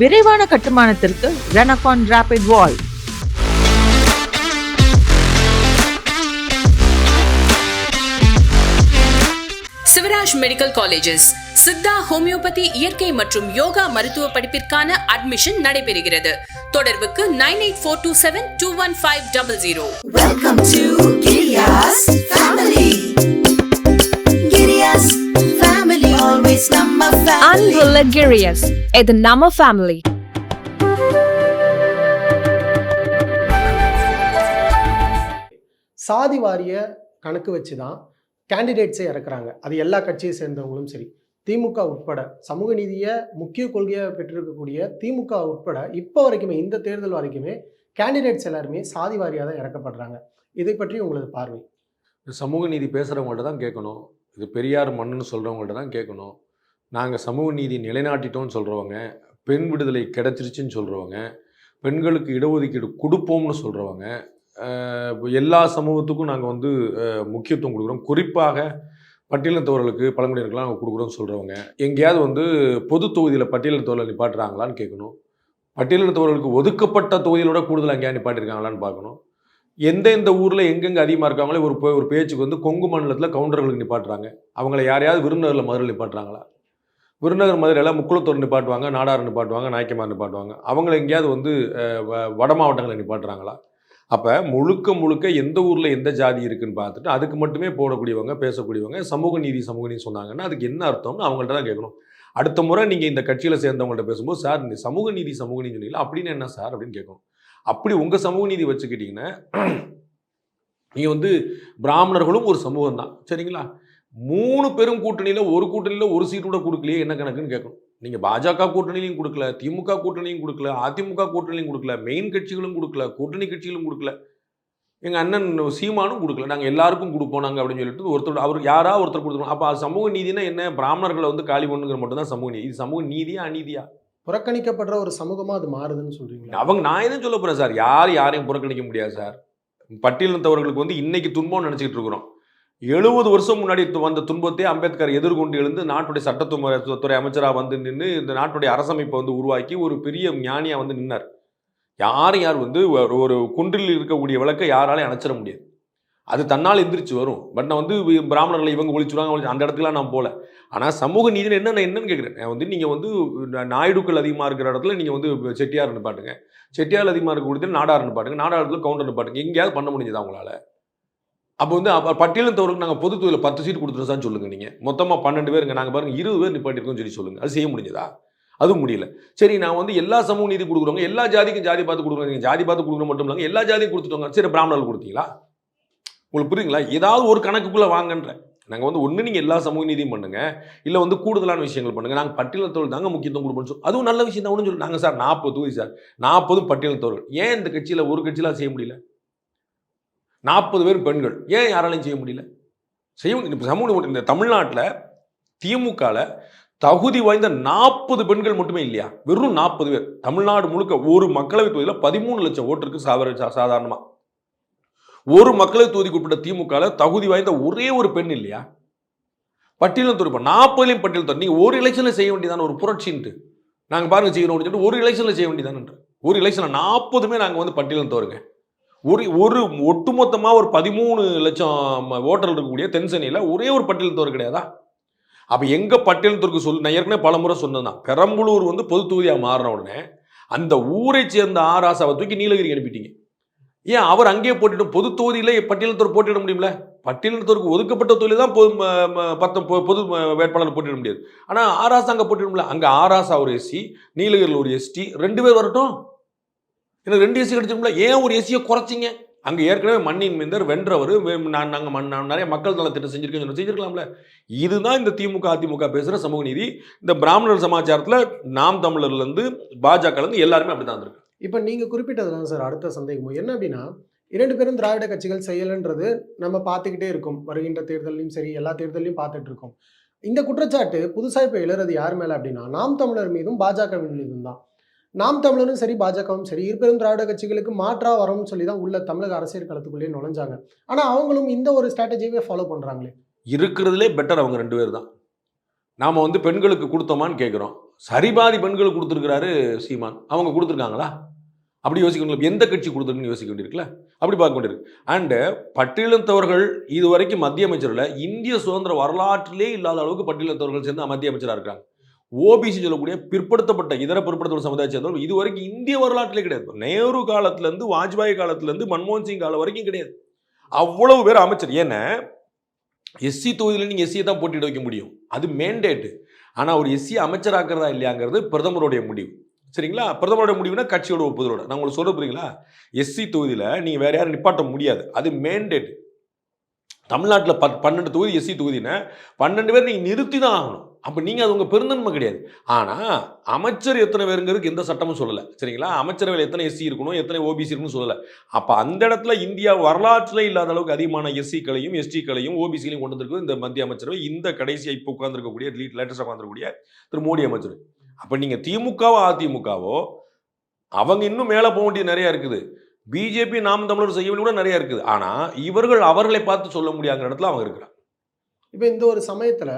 விரைவான கட்டுமானத்திற்கு Renacon rapid wall Sivaraj medical colleges Siddha homeopathy இயற்கை மற்றும் யோகா மருத்துவ படிப்பிற்கான அட்மிஷன் நடைபெறுகிறது. தொடர்புக்கு nine eight four two seven two one five double zero. கிரியஸ் இது நம்ம ஃபேமிலி சாதி வாரிய கணக்கு வச்சு தான் கேண்டிடேட்ஸே இறக்குறாங்க. அது எல்லா கட்சியை சேர்ந்தவங்களும் சரி. திமுக உட்பட சமூக நீதியை முக்கிய கொள்கையாக பெற்றிருக்கக்கூடிய திமுக உட்பட இப்போ வரைக்குமே இந்த தேர்தல் வரைக்குமே கேண்டிடேட்ஸ் எல்லாருமே சாதி வாரியாக தான் இறக்கப்படுறாங்க. இதை பற்றி உங்களது பார்வை. சமூக நீதி பேசுகிறவங்கள்ட்ட தான் கேட்கணும். இது பெரியார் மண்ணுன்னு சொல்கிறவங்கள்ட்ட தான் கேட்கணும். நாங்கள் சமூக நீதி நிலைநாட்டிட்டோம்னு சொல்கிறவங்க பெண் விடுதலை கிடச்சிருச்சுன்னு சொல்கிறவங்க பெண்களுக்கு இடஒதுக்கீடு கொடுப்போம்னு சொல்கிறவங்க எல்லா சமூகத்துக்கும் நாங்கள் வந்து முக்கியத்துவம் கொடுக்குறோம். குறிப்பாக பட்டியலத்தவர்களுக்கு பழங்குடியினருக்குலாம் நாங்கள் கொடுக்குறோம்னு சொல்கிறவங்க எங்கேயாவது வந்து பொது தொகுதியில் பட்டியலத்தவர்களை நிப்பாட்டுறாங்களான்னு கேட்கணும். பட்டியலினத்தவர்களுக்கு ஒதுக்கப்பட்ட தொகுதியிலோட கூடுதல் எங்கேயா நிப்பாட்டிருக்காங்களான்னு பார்க்கணும். எந்தெந்த ஊரில் எங்கெங்கே அதிகமாக இருக்காங்களோ ஒரு பே- ஒரு பேச்சுக்கு வந்து கொங்கு மண்டலத்தில் கவுண்டர்களுக்கு நிப்பாட்டுறாங்க. அவங்கள யாரையாவது விருந்தினரில் மதுரை நிப்பாட்டுறாங்களா? விருநகர் மதுரையில் முக்குளத்தூர் நிப்பாட்டுவாங்க நாடார் நிப்பாட்டுவாங்க நாய்க்கமார் நிப்பாட்டுவாங்க. அவங்கள எங்கேயாவது வந்து வ- வட மாவட்டங்களை நிப்பாட்டுறாங்களா? அப்போ முழுக்க முழுக்க எந்த ஊரில் எந்த ஜாதி இருக்குன்னு பார்த்துட்டு அதுக்கு மட்டுமே போடக்கூடியவங்க பேசக்கூடியவங்க சமூக நீதி சமூக நீதி சொன்னாங்கன்னா அதுக்கு என்ன அர்த்தம்னு அவங்கள்ட்ட தான் கேட்கணும். அடுத்த முறை நீங்கள் இந்த கட்சியில் சேர்ந்தவங்கள்ட்ட பேசும்போது சார் இந்த சமூக நீதி சமூக நீதி சொன்னீங்களா அப்படின்னு என்ன சார்? அப்படின்னு கேட்கணும். அப்படி உங்கள் சமூக நீதி வச்சுக்கிட்டிங்கன்னா நீங்கள் வந்து பிராமணர்களும் ஒரு சமூகம் தான் சரிங்களா? மூணு பெரும் கூட்டணியில் ஒரு கூட்டணியில் ஒரு சீட் கூட கொடுக்கலையே என்ன கணக்குன்னு கேட்கணும். நீங்கள் பாஜக கூட்டணிலையும் கொடுக்கல திமுக கூட்டணியும் கொடுக்கல அதிமுக கூட்டணியும் கொடுக்கல மெயின் கட்சிகளும் கொடுக்கல கூட்டணி கட்சிகளும் கொடுக்கல. எங்கள் அண்ணன் சீமானும் கொடுக்கல. நாங்கள் எல்லாருக்கும் கொடுப்போம் நாங்கள் அப்படின்னு சொல்லிட்டு ஒருத்தர் அவர் யாரா ஒருத்தர் கொடுத்துருவோம் அப்போ சமூக நீதினா என்ன? பிராமணர்களை வந்து காலி பண்ணுங்கிற மட்டும்தான் சமூக நீதி. இது சமூக நீதியா அநீதியா? புறக்கணிக்கப்படுற ஒரு சமூகமாக அது மாறுதுன்னு சொல்றீங்களா? அவங்க நான் எதுவும் சொல்ல போகிறேன் சார். யார் யாரையும் புறக்கணிக்க முடியாது சார். பட்டியலினத்தவர்களுக்கு வந்து இன்னைக்கு துன்பம் நினச்சிக்கிட்டு இருக்கிறோம். எழுபது வருஷம் முன்னாடி து- வந்த துன்பத்தை அம்பேத்கர் எதிர்கொண்டு எழுந்து நாட்டுடைய சட்டத்துறை துறை அமைச்சராக வந்து நின்று இந்த நாட்டுடைய அரசமைப்பை வந்து உருவாக்கி ஒரு பெரிய ஞானியாக வந்து நின்னார். யாரும் யார் வந்து ஒரு- ஒரு குன்றில் இருக்கக்கூடிய விளக்கை யாராலையும் அணைச்சிட முடியாது. அது தன்னால் எந்திரிச்சு வரும். பட் நான் வந்து பிராமணர்களை இவங்க ஒழிச்சுடுவாங்க ஒழிச்சு அந்த இடத்துக்குலாம் நான் போகல ஆனால் சமூக நீதினு என்ன நான் என்னன்னு கேட்குறேன் நான் வந்து நீங்கள் வந்து நாயுடுக்கள் அதிகமாக இருக்கிற இடத்துல நீங்கள் வந்து செட்டியார் பாட்டுங்க. செட்டியார் அதிகமாக இருக்க கொடுத்து நாடார் நிப்பாட்டுங்க நாடாரத்தில் கவுண்டர் நிப்பாட்டுங்க எங்கேயாவது பண்ண முடிஞ்சதா உங்களால்? அப்போ வந்து பட்டியலும் பட்டியலினத்தவருக்கு நாங்கள் பொது தொகுதியில் பத்து சீட் கொடுத்துருச்சான்னு சொல்லுங்கள் நீங்கள் மொத்தமாக பன்னெண்டு பேருங்க. நாங்கள் பாருங்கள் இருபது பேர் நிப்பாட்டிருக்கோம்னு சொல்லி சொல்லுங்கள் அது செய்ய முடிஞ்சதா? அதுவும் முடியல. சரி நான் வந்து எல்லா சமூக நீதி கொடுக்குறவங்க எல்லா ஜாதிக்கும் ஜாதி பார்த்து கொடுக்குறோம். நீங்கள் ஜாதி பார்த்து கொடுக்குற மட்டும் இல்லைங்க எல்லா ஜாதியும் கொடுத்துட்டோங்க. சரி பிராமணர்கள் கொடுத்தீங்களா? உங்களுக்கு புரியுங்களா ஏதாவது ஒரு கணக்குக்குள்ளே வாங்கன்ற நாங்கள் வந்து ஒன்று நீங்கள் எல்லா சமூக நீதியும் பண்ணுங்கள் இல்லை வந்து கூடுதலான விஷயங்கள் பண்ணுங்கள் நாங்கள் பட்டியலத்தோடு தாங்க முக்கியத்துவம் கொடுப்போம்னு சொல்லி அதுவும் நல்ல விஷயம் தான். ஒன்று சொல்லி நாங்கள் சார் நாற்பது தொகுதி சார் நாற்பதும் பட்டியலத்தோர்கள் ஏன் இந்த கட்சியில் ஒரு கட்சியில் செய்ய முடியல? நாற்பது பேர் பெண்கள். ஏன் யாராலையும் செய்ய முடியல? செய்ய முடியும் இப்போ சமூக இந்த தமிழ்நாட்டில் திமுகவில் தகுதி வாய்ந்த நாற்பது பெண்கள் மட்டுமே இல்லையா? வெறும் நாற்பது பேர். தமிழ்நாடு முழுக்க ஒரு மக்களவை தொகுதியில் பதிமூணு லட்சம் ஓட்டிருக்கு சாதாரண சாதாரணமாக ஒரு மக்களவை தொகுதிக்கு உட்பட்ட திமுகவில் தகுதி வாய்ந்த ஒரே ஒரு பெண் இல்லையா? பட்டியலும் துறைப்பா நாற்பதுலையும் பட்டியல் துறை நீங்கள் ஒரு எலெக்ஷனில் செய்ய வேண்டியதான ஒரு புரட்சின்ட்டு. நாங்கள் பாருங்க செய்யணும்னு சொல்லிட்டு ஒரு எலெக்ஷனில் செய்ய வேண்டியதானன்ற ஒரு எலெக்ஷனில் நாற்பதுமே நாங்கள் வந்து பட்டியலும் தோருங்க ஒரு ஒரு ஒட்டுமொத்தமாக ஒரு பதிமூணு லட்சம் ஓட்டர்கள் இருக்கக்கூடிய தென்சென்னையில் ஒரே ஒரு பட்டியலத்தவர் கிடையாதா? அப்போ எங்கே பட்டியல் சொல் நான் ஏற்கனவே பல முறை சொன்னதான் பெரம்பலூர் வந்து பொது தொகுதியாக மாறின உடனே அந்த ஊரை சேர்ந்த ஆராசாவை தூக்கி நீலகிரி அனுப்பிட்டீங்க. ஏன் அவர் அங்கேயே போட்டுட்டு பொது தொகுதியில் பட்டியலத்தோர் போட்டிட முடியும்ல? பட்டியலத்தோருக்கு ஒதுக்கப்பட்ட தொழில் தான் பொது பத்து பொது வேட்பாளர் போட்டிட முடியாது. ஆனால் ஆராசா அங்கே போட்டிடும்ல அங்கே ஆராசா ஒரு எஸ்சி நீலகிரியில் ஒரு எஸ்டி ரெண்டு பேர் வரட்டும். எனக்கு ரெண்டு ஏசி கிடைச்சிருக்கும்ல. ஏன் ஒரு ஏசியை குறைச்சிங்க? அங்கே ஏற்கனவே மண்ணின் மீந்தர் வென்றவர் நான் நாங்கள் மண் நான் நிறைய மக்கள் நலத்திட்டம் செஞ்சிருக்கேன் சொல்லி செஞ்சிருக்கலாம்ல. இதுதான் இந்த திமுக அதிமுக பேசுகிற சமூக நீதி. இந்த பிராமணர் சமாச்சாரத்தில் நாம் தமிழர்லேருந்து பாஜகலேருந்து எல்லாருமே அப்படி தான் இருந்திருக்கு. இப்போ நீங்கள் குறிப்பிட்டது தான் சார் அடுத்த சந்தேகம். என்ன அப்படின்னா இரண்டு பேரும் திராவிட கட்சிகள் செயலன்றது நம்ம பார்த்துக்கிட்டே இருக்கோம். வருகின்ற தேர்தலையும் சரி எல்லா தேர்தலையும் பார்த்துட்டு இருக்கோம். இந்த குற்றச்சாட்டு புதுசாக இப்போ எழுறது யார் மேலே அப்படின்னா நாம் தமிழர் மீதும் பாஜகவின் மீதும் தான் நாம் தமிழரும் சரி பாஜகவும் சரி இருப்பெரும் திராவிட கட்சிகளுக்கு மாற்றாக வரும்னு சொல்லி தான் உள்ள தமிழக அரசியல் களத்துக்குள்ளேயே நுழைஞ்சாங்க. ஆனால் அவங்களும் இந்த ஒரு ஸ்ட்ராட்டஜியவே ஃபாலோ பண்ணுறாங்களே இருக்கிறதுலே பெட்டர் அவங்க ரெண்டு பேர் தான். நாம் வந்து பெண்களுக்கு கொடுத்தோமான்னு கேட்குறோம் சரிபாதி பெண்களுக்கு கொடுத்துருக்கிறாரு சீமான். அவங்க கொடுத்துருக்காங்களா? அப்படி யோசிக்கணும். எந்த கட்சி கொடுத்துருக்குன்னு யோசிக்க வேண்டியிருக்குல்ல? அப்படி பார்க்க வேண்டியிருக்கு. அண்டு பட்டியலத்தவர்கள் இது வரைக்கும் மத்திய அமைச்சரில் இந்திய சுதந்திர வரலாற்றிலே இல்லாத அளவுக்கு பட்டியலத்தவர்கள் சேர்ந்து மத்திய அமைச்சராக இருக்காங்க ஓபிசி சொல்லக்கூடிய பிற்படுத்தப்பட்ட இதர பிற்படுத்தப்பட்ட சமுதாயத்தை சேர்ந்தவர்கள் இது வரைக்கும் இந்திய வரலாற்றிலே கிடையாது. நேரு காலத்திலேருந்து வாஜ்பாய் காலத்திலேருந்து மன்மோகன் சிங் காலம் வரைக்கும் கிடையாது. அவ்வளவு பேர் அமைச்சர். ஏன்னா எஸ்சி தொகுதியில் நீங்கள் எஸ்சியை தான் போட்டியிட வைக்க முடியும். அது மேண்டேட்டு ஆனால் ஒரு எஸ்சி அமைச்சராக்கிறதா இல்லையாங்கிறது பிரதமருடைய முடிவு. சரிங்களா? பிரதமருடைய முடிவுனா கட்சியோட ஒப்புதலோட. நான் உங்களுக்கு சொல்ல புரியுங்களா எஸ்சி தொகுதியில் நீங்கள் வேறு யாரும் நிப்பாட்ட முடியாது. அது மேண்டேட் தமிழ்நாட்டில் பத் பன்னெண்டு தொகுதி எஸ்சி தொகுதினா பன்னெண்டு பேர் நீங்கள் நிறுத்தி தான் ஆகணும். அப்போ நீங்கள் அது உங்கள் பெருந்தன்மை கிடையாது. ஆனால் அமைச்சர் எத்தனை பேருங்கிறதுக்கு எந்த சட்டமும் சொல்லலை. சரிங்களா? அமைச்சரவையில் எத்தனை எஸ்சி இருக்கணும் எத்தனை ஓபிசி இருக்கணும்னு சொல்லலை. அப்போ அந்த இடத்துல இந்தியா வரலாற்றில் இல்லாத அளவுக்கு அதிகமான எஸ்சிக்களையும் எஸ்டிக்களையும் ஓபிசிகளையும் கொண்டு வந்திருக்கு இந்த மத்திய அமைச்சரவை இந்த கடைசியாக இப்போ உட்காந்துருக்கக்கூடிய லேட்டஸ்ட்டாக உட்காந்துருக்கக்கூடிய திரு மோடி அமைச்சர். அப்போ நீங்கள் திமுகவோ அதிமுகவோ அவங்க இன்னும் மேலே போக வேண்டியது நிறையா இருக்குது. பிஜேபி நாம் தமிழர் செய்ய கூட நிறைய இருக்குது. ஆனால் இவர்கள் அவர்களை பார்த்து சொல்ல முடியாத இடத்துல அவங்க இருக்கிறாங்க. இப்போ இந்த ஒரு சமயத்தில்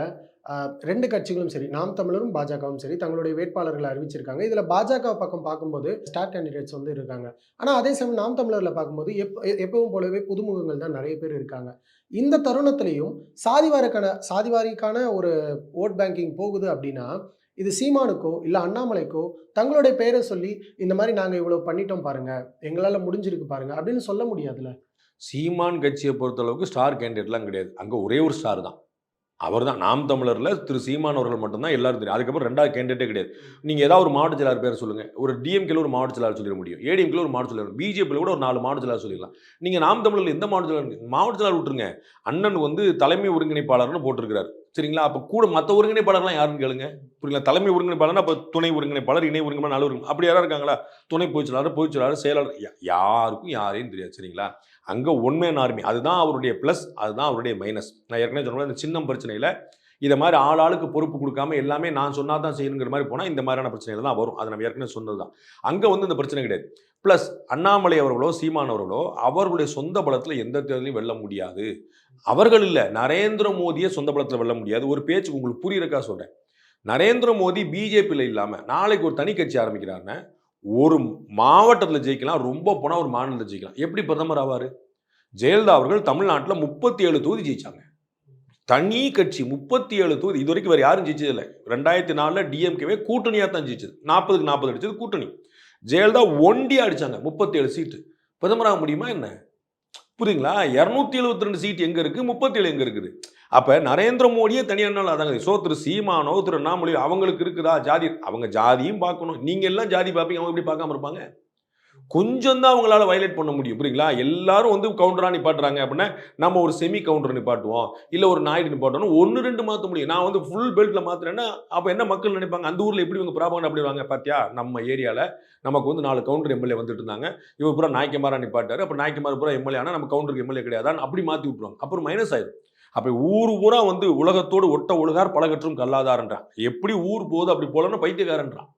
ரெண்டு கட்சிகளும் சரி நாம் தமிழரும் பாஜகவும் சரி தங்களுடைய வேட்பாளர்களை அறிவிச்சிருக்காங்க. இதில் பாஜக பக்கம் பார்க்கும்போது ஸ்டார் கேண்டிடேட்ஸ் வந்து இருக்காங்க. ஆனால் அதே சமயம் நாம் தமிழரில் பார்க்கும்போது எப் எப்பவும் போலவே புதுமுகங்கள் தான் நிறைய பேர் இருக்காங்க. இந்த தருணத்திலையும் சாதிவாரிக்கான சாதிவாரிக்கான ஒரு ஓட் பேங்கிங் போகுது அப்படின்னா இது சீமானுக்கோ இல்லை அண்ணாமலைக்கோ தங்களுடைய பெயரை சொல்லி இந்த மாதிரி நாங்கள் இவ்வளோ பண்ணிட்டோம் பாருங்க எங்களால் முடிஞ்சிருக்கு பாருங்க அப்படின்னு சொல்ல முடியாதுல்ல? சீமான் கட்சியை பொறுத்தளவுக்கு ஸ்டார் கேண்டிடேட்லாம் கிடையாது. அங்கே ஒரே ஒரு ஸ்டார் தான். அவர் தான் நாம் தமிழரில் திரு சீமான் அவர்கள் மட்டும்தான் எல்லாரும் தெரியும். அதுக்கப்புறம் ரெண்டாவது கேண்டிடேட்டே கிடையாது. நீங்கள் ஏதாவது ஒரு மாவட்ட செயலாளர் பேர் சொல்லுங்கள் ஒரு டிஎம்கேல ஒரு மாவட்ட செயலாளர் சொல்லிட முடியும். ஏடிஎம்கேல ஒரு மாவட்ட செயலாளர் பிஜேபியில் கூட ஒரு நாலு மாவட்ட செயலாளர் சொல்லிடலாம். நீங்கள் நாம் தமிழரில் எந்த மாவட்ட செயலாளர் மாவட்ட செயலாளர் விட்டுருங்க. அண்ணன் வந்து தலைமை ஒருங்கிணைப்பாளர்னு போட்டிருக்கிறார். சரிங்களா? அப்போ கூட மற்ற ஒருங்கிணைப்பாளர்லாம் யாருன்னு கேளுங்க. புரியுங்களா தலைமை ஒருங்கிணைப்பாளர்னா அப்போ துணை ஒருங்கிணைப்பாளர் இணை ஒருங்கிணைப்பாளர் நாலு ஒருங்கிணை அப்படி யாராவது இருக்காங்களா? துணை பொதுச்செயலாளர் பொதுச்செயலாளர் செயலாளர் யாருக்கும் யாரையும் தெரியாது சரிங்களா? அங்கே ஒன்மேன் ஆர்மி. அதுதான் அவருடைய ப்ளஸ் அதுதான் அவருடைய மைனஸ் நான் ஏற்கனவே சொன்ன இந்த சின்னம் பிரச்சனையில் இதை மாதிரி ஆள் ஆளுக்கு பொறுப்பு கொடுக்காம எல்லாமே நான் சொன்னா தான் செய்யணுங்கிற மாதிரி போனால் இந்த மாதிரியான பிரச்சனைகள் தான் வரும். அதை நம்ம ஏற்கனவே சொன்னது தான் அங்கே வந்து இந்த பிரச்சனை கிடையாது. ப்ளஸ் அண்ணாமலை அவர்களோ சீமான் அவர்களோ அவர்களுடைய சொந்த பலத்தில் எந்த தேர்தலையும் வெல்ல முடியாது. அவர்கள் இல்லை. நரேந்திர மோடியை சொந்த பலத்தில் வெல்ல முடியாது. ஒரு பேச்சுக்கு உங்களுக்கு புரியிருக்கா சொல்கிறேன் நரேந்திர மோடி பிஜேபியில் இல்லாமல் நாளைக்கு ஒரு தனி கட்சி ஆரம்பிக்கிறாருன்னா ஒரு மாவட்டத்தில் ஜெயிக்கலாம் ரொம்ப போனால் ஒரு மாநிலத்தில் ஜெயிக்கலாம். எப்படி பிரதமர் ஆவார்? ஜெயலலிதா அவர்கள் தமிழ்நாட்டில் முப்பத்தி ஏழு தொகுதி ஜெயிச்சாங்க. தனி கட்சி முப்பத்தி ஏழு தொகுதி இது வரைக்கும் வேறு யாரும் ஜெயிச்சதில்லை ரெண்டாயிரத்தி நாலில் டிஎம்கேவே கூட்டணியாக தான் ஜெயிச்சது. நாற்பதுக்கு நாற்பது அடிச்சது கூட்டணி. ஜெயலலிதா ஒண்டி அடித்தாங்க முப்பத்தி ஏழு சீட்டு. பிரதமராக முடியுமா என்ன? புரியுங்களா இரநூத்தி எழுபத்தி ரெண்டு சீட் எங்கே இருக்குது முப்பத்தி ஏழு எங்கே இருக்குது? அப்போ நரேந்திர மோடியே தனியானால் அதாங்க. சோ திரு சீமானோ திரு அண்ணாமலையோ அவங்களுக்கு இருக்குதா? ஜாதி அவங்க ஜாதியும் பார்க்கணும். நீங்கள் எல்லாம் ஜாதி பார்ப்பீங்க அவங்க எப்படி பார்க்காம இருப்பாங்க? கொஞ்சம் தான் அவங்களால வயலேட் பண்ண முடியும். புரியுங்களா? எல்லாரும் வந்து கவுண்டராக நிப்பாட்டுறாங்க அப்படின்னா நம்ம ஒரு செமி கவுண்டர் நிப்பாட்டுவோம். இல்லை ஒரு நாயுடு நிப்பாட்டணும். ஒன்று ரெண்டு மாற்ற முடியும். நான் வந்து ஃபுல் பெல்ட்டில் மாற்றுறேன்னா அப்போ என்ன மக்கள் நினைப்பாங்க? அந்த ஊரில் எப்படி இவங்க ப்ராபகண்ட் அப்படிவாங்க பார்த்தியா நம்ம ஏரியாவில் நமக்கு வந்து நாலு கவுண்டர் எம்எல்ஏ வந்துட்டு இருந்தாங்க. இவர் பூரா நாய்க்கமாரா நிப்பாட்டார். அப்போ நாய்க்கமார் பூரா எம்எல்ஏ ஆனால் நம்ம கவுண்டருக்கு எம்எல்ஏ கிடையாதான் அப்படி மாற்றி விட்டுருவாங்க. அப்புறம் மைனஸ் ஆயிடும் அப்போ ஊர் பூரா வந்து உலகத்தோடு ஒட்ட ஒழுகார் பழகற்றும் கல்லாதாரன்றான். எப்படி ஊர் போகுது அப்படி போலன்னு பைத்தியக்காரன்றான்.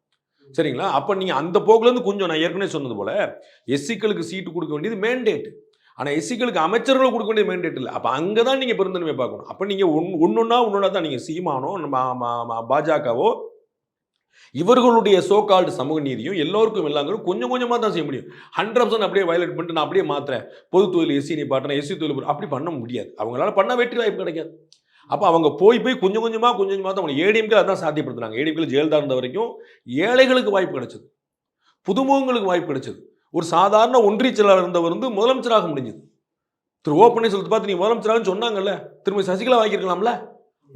சரிங்களா? அப்போ நீங்கள் அந்த போக்குலேருந்து கொஞ்சம் நான் ஏற்கனவே சொன்னது போல் எஸ்சிக்களுக்கு சீட்டு கொடுக்க வேண்டியது மேண்டேட் ஆனால் எஸ்சிக்களுக்கு அமைச்சர்கள் கொடுக்க வேண்டியது மேண்டேட் இல்லை. அப்போ அங்கே தான் நீங்கள் பெருந்தன்மை பார்க்கணும். அப்போ நீங்கள் ஒன் ஒன்றுன்னா ஒன்றுனா தான் நீங்கள் சீமானோ நம்ம பாஜகவோ இவர்களுடைய சோகால்டு சமூக நீதியும் எல்லோருக்கும் எல்லாங்களும் கொஞ்சம் கொஞ்சமாக தான் செய்ய முடியும். ஹண்ட்ரட் பர்சன்ட் அப்படியே வயலேட் பண்ணிட்டு நான் அப்படியே மாத்துறேன். பொது தொழில் எஸ்சி நீ பாட்டுறேன் எஸ்சி தொழில் அப்படி பண்ண முடியாது. அவங்களால பண்ண வெற்றி வாய்ப்பு கிடைக்காது. அப்போ அவங்க போய் போய் கொஞ்சம் கொஞ்சமாக கொஞ்சம் கொஞ்சமாக தான் அவங்க ஏடிஎம்கே அதான் சாத்தியப்படுத்துனாங்க. ஏடிஎம்கே ஜெயலலிதா இருந்த வரைக்கும் ஏழைகளுக்கு வாய்ப்பு கிடைச்சது. புதுமுகங்களுக்கு வாய்ப்பு கிடைச்சது. ஒரு சாதாரண ஒன்றிய செயலாளர் இருந்தவர் வந்து முதலமைச்சராக முடிஞ்சது. திரு ஓ பன்னீர்செல்வத்தை பார்த்து நீ முதலமைச்சராகன்னு சொன்னாங்கல்ல. திரும்ப சசிகலா வாங்கியிருக்கலாம்ல?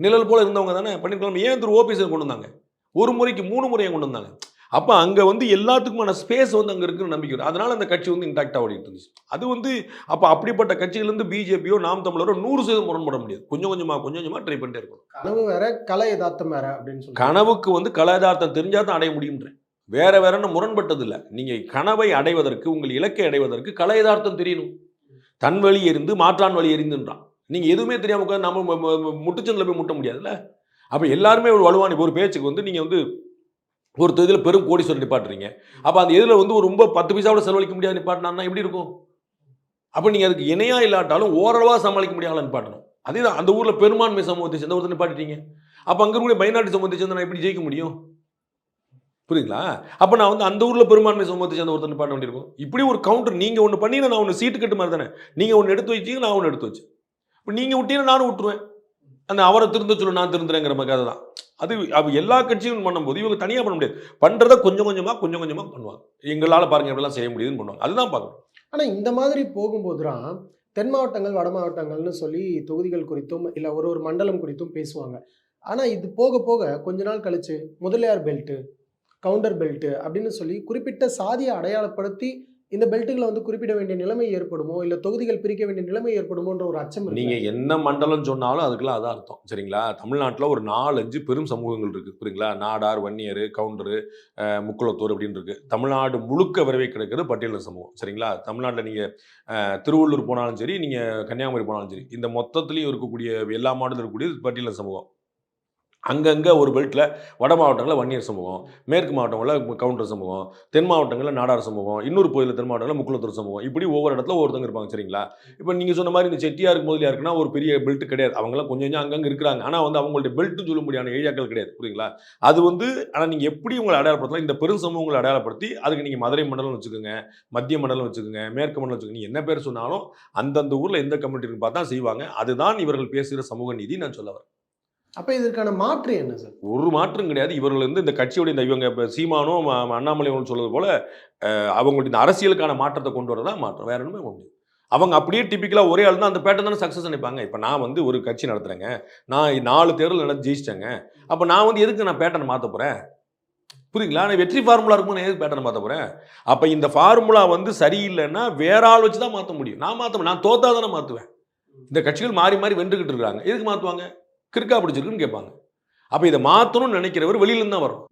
நிழல் போல இருந்தவங்க தானே? பண்ணிருக்கலாம் ஏன் திரு ஓபிஎஸ் கொண்டு வந்தாங்க? ஒரு முறைக்கு மூணு முறையை கொண்டு வந்தாங்க. அப்போ அங்கே வந்து எல்லாத்துக்குமான ஸ்பேஸ் வந்து அங்கே இருக்குன்னு நம்பிக்கை. அதனால அந்த கட்சி வந்து இன்டாக்டாக ஓடிட்டு இருந்துச்சு. அது வந்து அப்போ அப்படிப்பட்ட கட்சியிலேருந்து பிஜேபியோ நாம் தமிழரோ நூறு சதவீதம் முரண்பட முடியாது. கொஞ்சம் கொஞ்சமாக கொஞ்சம் கொஞ்சமாக ட்ரை பண்ணிட்டே இருக்கணும். கனவு வேற கலை யதார்த்தம் வேற அப்படின்னு சொல்லி கனவுக்கு வந்து கலாதார்த்தம் தெரிஞ்சால் தான் அடைய முடியுன்றேன் வேற வேறன்னு முரண்பட்டது இல்லை நீங்கள் கனவை அடைவதற்கு உங்கள் இலக்கை அடைவதற்கு கலையதார்த்தம் தெரியணும். தன் வழி எரிந்து மாற்றான் வழி எரிந்துன்றான். நீங்கள் எதுவுமே தெரியாம உட்கார்ந்து நம்ம முட்டுச்சந்தில் போய் முட்ட முடியாதுல்ல? அப்போ எல்லாருமே ஒரு வலுவான ஒரு பேச்சுக்கு வந்து நீங்கள் வந்து ஒரு இதில் பெரும் கோடீஸ்வரர் நிப்பாட்டுறீங்க. அப்போ அந்த இதில் வந்து ஒரு ரொம்ப பத்து பைசாவோட செலவழிக்க முடியாது நிப்பாட்டினா எப்படி இருக்கும்? அப்போ நீங்கள் அதுக்கு இணையாக இல்லாட்டாலும் ஓரளவாக சமாளிக்க முடியாமல் நிப்பாட்டணும். அதே தான் அந்த ஊரில் பெரும்பான்மை சமூகத்தை சேர்ந்த ஒருத்தர் நிப்பாட்டிட்டீங்க. அப்போ அங்கே இருக்கக்கூடிய மைனாரிட்டி சமூகத்தை சேர்ந்து நான் எப்படி ஜெயிக்க முடியும்? புரியுங்களா அப்போ நான் வந்து அந்த ஊரில் பெரும்பான்மை சமூகத்தை சேர்ந்த ஒருத்தர் பாட்ட வேண்டியிருக்கும். இப்படி ஒரு கவுண்டர் நீங்கள் ஒன்று பண்ணி நான் ஒன்று சீட்டு கட்டு மாதிரி தானே? நீங்கள் ஒன்று எடுத்து வச்சிங்க நான் ஒன்று எடுத்து வச்சு. இப்போ நீங்கள் விட்டீங்கன்னா நானும் விட்டுருவேன். அந்த அவரை திருந்த சொல்லு நான் திருந்துறேங்கிற மாதிரி கதை தான். அது அவ எல்லா கட்சியும் பண்ணும்போது இவங்க தனியாக பண்ண முடியாது. பண்ணுறத கொஞ்சம் கொஞ்சமாக கொஞ்சம் கொஞ்சமாக பண்ணுவாங்க. எங்களால் பாருங்க எப்படிலாம் செய்ய முடியுதுன்னு பண்ணுவாங்க. அதுதான் பார்க்கணும். ஆனால் இந்த மாதிரி போகும்போது தான் தென் மாவட்டங்கள் வட மாவட்டங்கள்னு சொல்லி தொகுதிகள் குறித்தும் இல்லை ஒரு ஒரு மண்டலம் குறித்தும் பேசுவாங்க. ஆனால் இது போக போக கொஞ்ச நாள் கழிச்சு முதலியார் பெல்ட்டு கவுண்டர் பெல்ட்டு அப்படின்னு சொல்லி குறிப்பிட்ட சாதியை அடையாளப்படுத்தி இந்த பெல்ட்டுகளை வந்து குறிப்பிட வேண்டிய நிலைமை ஏற்படுமோ? இல்ல தொகுதிகள் பிரிக்க வேண்டிய நிலைமை ஏற்படுமோன்ற ஒரு அச்சம் நீங்கள் நீங்க என்ன மண்டலம் சொன்னாலும் அதுக்கெல்லாம் அதான் அர்த்தம். சரிங்களா? தமிழ்நாட்டில் ஒரு நாலஞ்சு பெரும் சமூகங்கள் இருக்கு. புரியுங்களா? நாடார் வன்னியர் கவுண்டரு முக்குளத்தூர் அப்படின்னு இருக்கு. தமிழ்நாடு முழுக்க விரைவை கிடைக்கிறது பட்டியலின சமூகம். சரிங்களா? தமிழ்நாட்டில் நீங்க திருவள்ளூர் போனாலும் சரி நீங்க கன்னியாகுமரி போனாலும் சரி இந்த மொத்தத்துலேயும் இருக்கக்கூடிய எல்லா மாநிலத்திலும் இருக்கக்கூடிய பட்டியலின சமூகம். அங்கங்கே ஒரு பெல்ட்டில் வட மாவட்டங்களில் வன்னியர் சமூகம் மேற்கு மாவட்டங்களில் கவுண்டர் சமூகம் தென் மாவட்டங்களில் நாடார் சமூகம் இன்னொரு பகுதியில் தென் மாவட்டங்களில் முக்குளத்தூர் சமூகம். இப்படி ஒவ்வொரு இடத்துல ஒவ்வொருத்தங்க இருப்பாங்க சரிங்களா? இப்போ நீங்கள் சொன்ன மாதிரி இந்த செட்டியாருக்கு முதலியாருக்குன்னா ஒரு பெரிய பெல்ட் கிடையாது. அவங்களாம் கொஞ்சம் கொஞ்சம் அங்கங்கே இருக்கிறாங்க. ஆனால் வந்து அவங்களுடைய பெல்ட்னு சொல்ல முடியாத ஏரியாக்கள் கிடையாது புரியுங்களா அது வந்து ஆனால் நீங்கள் எப்படி உங்களை அடையாளப்படுத்தலாம்? இந்த பெரும் சமூகங்களை அடையாளப்படுத்தி அதுக்கு நீங்கள் மதுரை மண்டலம் வச்சுக்கோங்க மத்திய மண்டலம் வச்சுக்கோங்க மேற்கு மண்டலம் வச்சுக்கோங்க. என்ன பேர் சொன்னாலும் அந்தந்த ஊரில் எந்த கம்யூனிட்டி பார்த்தா செய்வாங்க. அதுதான் இவர்கள் பேசுகிற சமூக நீதி நான் சொல்ல வரேன். அப்போ இதற்கான மாற்று என்ன சார்? ஒரு மாற்றம் கிடையாது. இவர்கள் வந்து இந்த கட்சியோட இந்த இவங்க இப்போ சீமானும் ம- அண்ணாமலையும் சொல்வது போல் அவங்களுடைய இந்த அரசியலுக்கான மாற்றத்தை கொண்டு வரதான் மாற்றம். வேற ஒன்றுமே முடியும் அவங்க அப்படியே டிப்பிக்கலாக ஒரே ஆள் தான் அந்த பேட்டர் தானே சக்ஸஸ் நினைப்பாங்க இப்போ நான் வந்து ஒரு கட்சி நடத்துகிறேங்க நான் நாலு தேர்தல் நடந்து ஜெயிச்சிட்டேங்க. அப்போ நான் வந்து எதுக்கு நான் பேட்டர்ன் மாற்ற போகிறேன் புரியுங்களா நான் வெற்றி ஃபார்முலா இருக்கும் நான் எதுக்கு பேட்டர்ன் மாற்ற போகிறேன் அப்போ இந்த ஃபார்முலா வந்து சரியில்லைன்னா வேற ஆள் வச்சு தான் மாற்ற முடியும். நான் மாற்ற நான் தோத்தா தானே மாற்றுவேன் இந்த கட்சிகள் மாறி மாறி வென்றுக்கிட்டு இருக்காங்க எதுக்கு மாற்றுவாங்க கிறுக்கா பிடிச்சிருக்குன்னு கேட்பாங்க. அப்போ இதை மாற்றணும்னு நினைக்கிறவர் வெளியிலேருந்து தான் வரும்